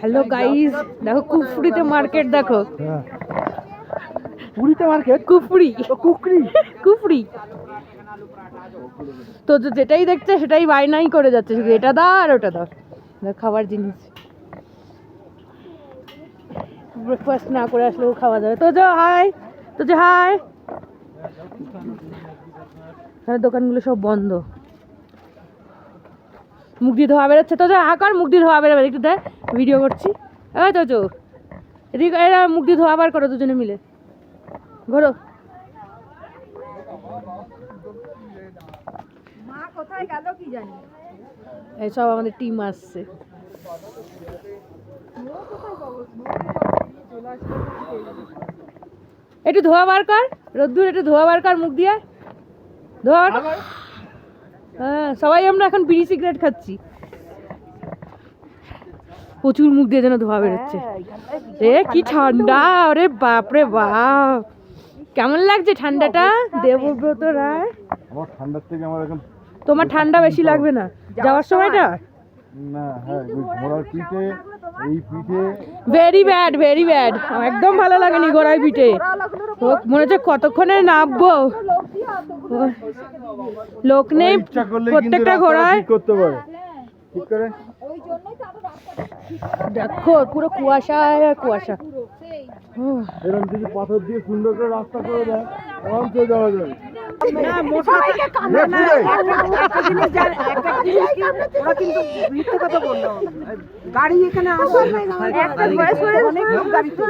Hello guys দেখো কুফরিতে market দেখো। হ্যাঁ। পুরীতে মার্কেট কুফরি। কুকরি কুফরি। তো যে- যেটাই দেখছে সেটাই বায়নাই করে যাচ্ছে। শুধু এটা দাও আর ওটা দাও। খাবার জিনিস। ব্রেকফাস্ট না করে আসলেও খাওয়া যাবে। তো যে হাই তো যে হাই দোকানগুলো সব বন্ধ। মুখ দিয়ে ধোয়া বেরোচ্ছে। তো যে হাকার মুখ দিয়ে ধোয়া বেরোবে। একটু দেখ ভিডিও করছি। এই তো চো এদিকে এরা মুখ দিয়ে ধোয়া বার করো দুজনে মিলে। ঘোরো। এই সব আমাদের টিম আসছে। একটু ধোয়া বার কর। রোদ্দুর একটু ধোয়া বার কর মুখ দিয়ে ধোয়া বার কর। হ্যাঁ সবাই আমরা এখন বিড়ি সিগারেট খাচ্ছি। প্রচুর মুখ দিয়ে যেন ধোয়া বেরোচ্ছে। এ কি ঠান্ডা ওরে বাপরে বাপ। কেমন লাগছে ঠান্ডাটা? দেবব্রত রায়? আমার ঠান্ডার থেকে আমার এখন তোমার ঠান্ডা বেশি লাগবে না? যাওয়ার সময়টা? না হ্যাঁ ওই ঘোড়ার পিঠে এই পিঠে ভেরি ব্যাড ভেরি ব্যাড একদম ভালো লাগেনি গোড়ায় পিঠে। মনে হচ্ছে কতক্ষণে নামবো? লোক নেই প্রত্যেকটা ঘোড়ায়। করতে পারে। দেখো পুরো কুয়াশা আর কুয়াশা। এরকম যদি পাথর দিয়ে সুন্দর করে রাস্তা করে দেয় আরামসে যাওয়া যাবে। ওরা কিন্তু মিথ্যে কথা বলল। গাড়ি এখানে আসার নাই অনেক লোক গাড়িতে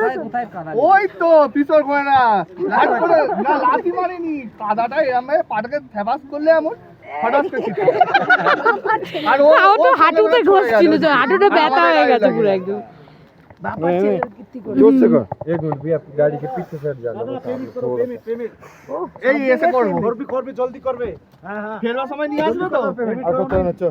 ওই তো পিছর করে না। লাঠি মারিনি। কাদাটা এরম ভাবে পাটাকে থেপাস করলে এমন আর ও তো হাঁটুতে ঘষছিল হাঁটুটা ব্যথা হয়ে গেছে পুরো একদম। जोर से कर एक मिनट भैया गाड़ी के पीछे से हट जाना এই এসে করবো করবি করবি জলদি করবে হ্যাঁ হ্যাঁ ফেরবার সময় নিয়ে আসবে তো আর কত না চো